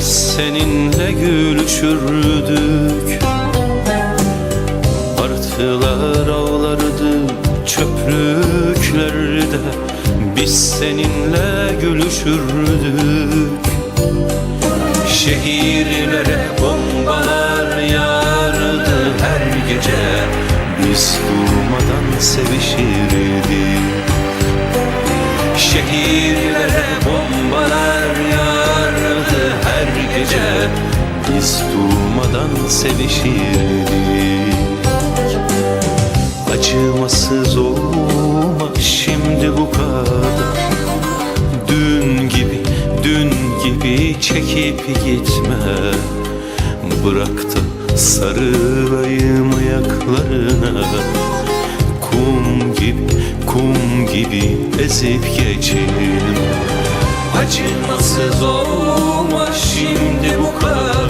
Biz seninle gülüşürdük. Martılar avlardı çöplüklerde Biz seninle gülüşürdük. Şehirlere bombalar yağardı her gece Biz durmadan sevişirdik. Şehirlere bombalar sevişirdik Acımasız olma şimdi bu kadar. Dün gibi, dün gibi çekip gitme. Bırak da sarılayım ayaklarına. Kum gibi, kum gibi ezip geçeyim. Acımasız olma şimdi bu kadar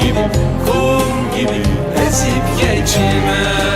gibi, kum gibi ezip geçme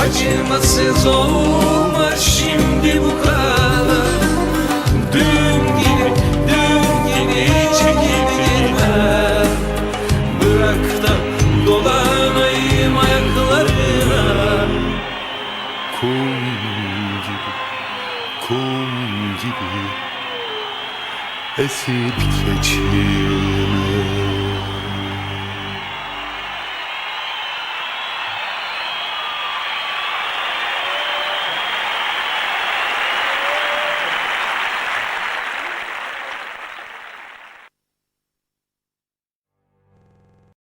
Acımasız olma şimdi bu kadar. Dün gibi, dün gibi çekip gitme Bırak da dolanayım ayaklarına. Kum gibi, kum gibi Esip geçime